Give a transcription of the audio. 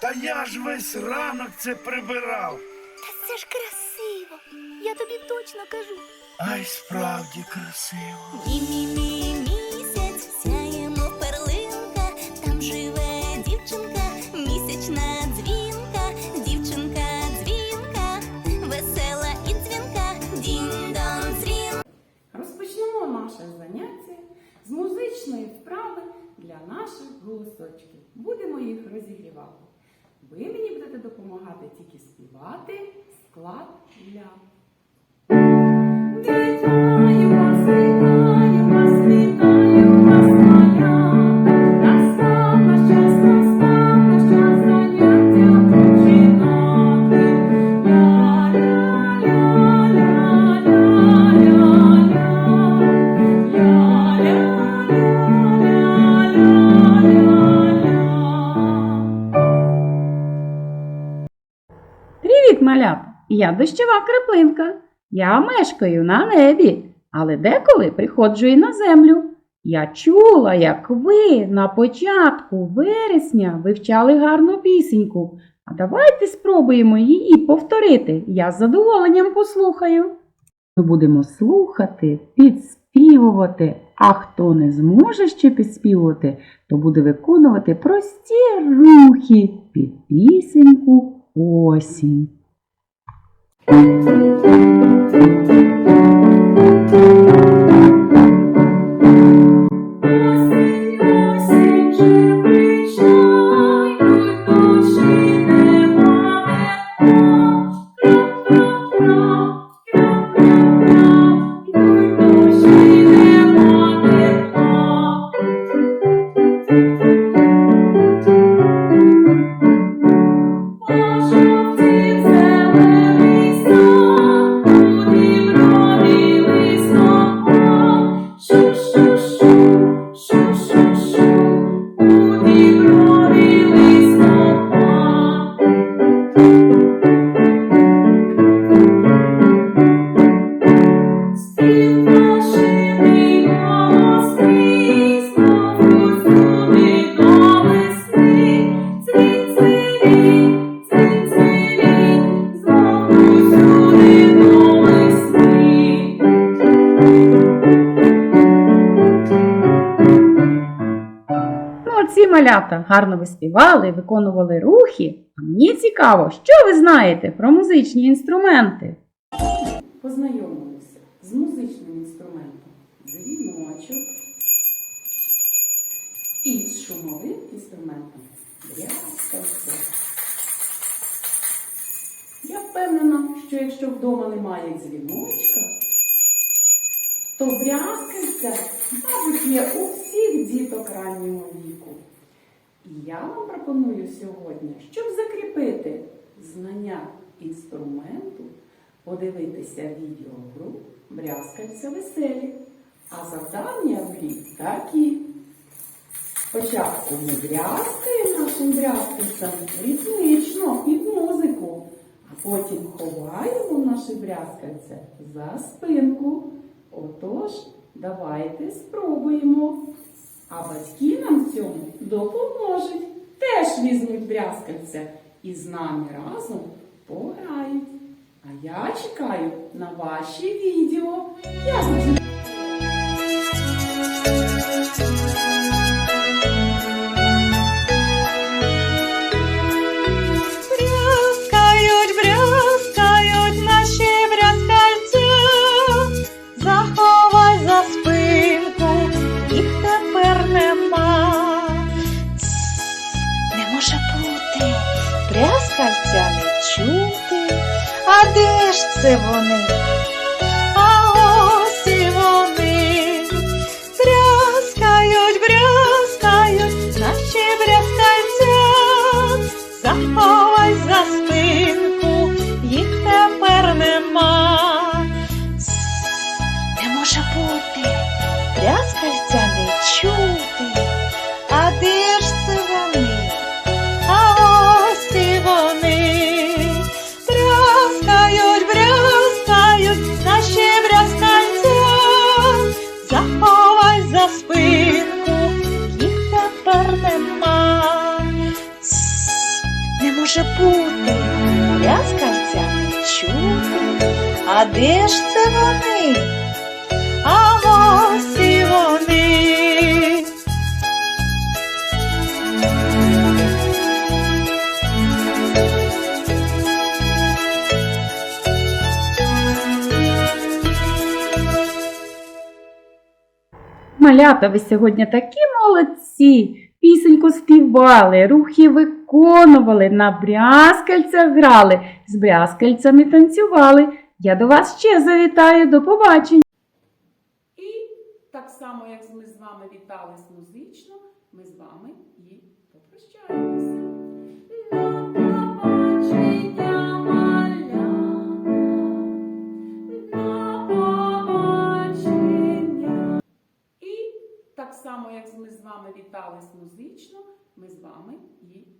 Та я ж весь ранок це прибирав. Та це ж красиво. Я тобі точно кажу. Ай, справді красиво. Мі-мі-мі місяць, сяємо перлинка, там живе дівчинка, місячна дзвінка, дівчинка дзвінка, весела і дзвінка, дінь-дон дзвін. Розпочнемо наше заняття з музичної вправи для наших голосочків. Будемо їх розігрівати. Ви мені будете допомагати тільки співати склад ля. Я дощова краплинка. Я мешкаю на небі, але деколи приходжу і на землю. Я чула, як ви на початку вересня вивчали гарну пісеньку. А давайте спробуємо її повторити. Я з задоволенням послухаю. Ми будемо слухати, підспівувати, а хто не зможе ще підспівувати, то буде виконувати прості рухи під пісеньку осінь. Осінь, Молодці малята, гарно ви співали, виконували рухи. А мені цікаво, що ви знаєте про музичні інструменти? Познайомилися з музичним інструментом дзвіночок і з шумовим інструментом брязкальце. Я впевнена, що якщо вдома немає дзвіночка, то брязкальця, мабуть, є у всіх діток раннього віку. І я вам пропоную сьогодні, щоб закріпити знання інструменту, подивитися відеогру брязкальця веселі. А завдання в грі такі. Спочатку ми брязкаємо нашим брязкальцем ритмічно під музику, а потім ховаємо наше брязкальце за спинку. Отож, давайте спробуємо. А батьки нам в цьому допоможуть. Теж візьмуть брязкальце і з нами разом пограють. А я чекаю на ваші відео. Я брязкальця не чути, а де ж це вони? А ось вони. Брязкають, брязкають, наші брязкальця, заховай за спинку, їх тепер нема. Не може бути, бути? Брязкальця не чути. А де ж це вони? А ось вони. Малята, ви сьогодні такі молодці. Пісеньку співали, рухи виконували, на брязкальцях грали, з брязкальцями танцювали. Я до вас ще завітаю, до побачення. І так само, як ми з вами вітались музично, ми з вами і попрощаємося. Вами вітались музично, ми з вами і.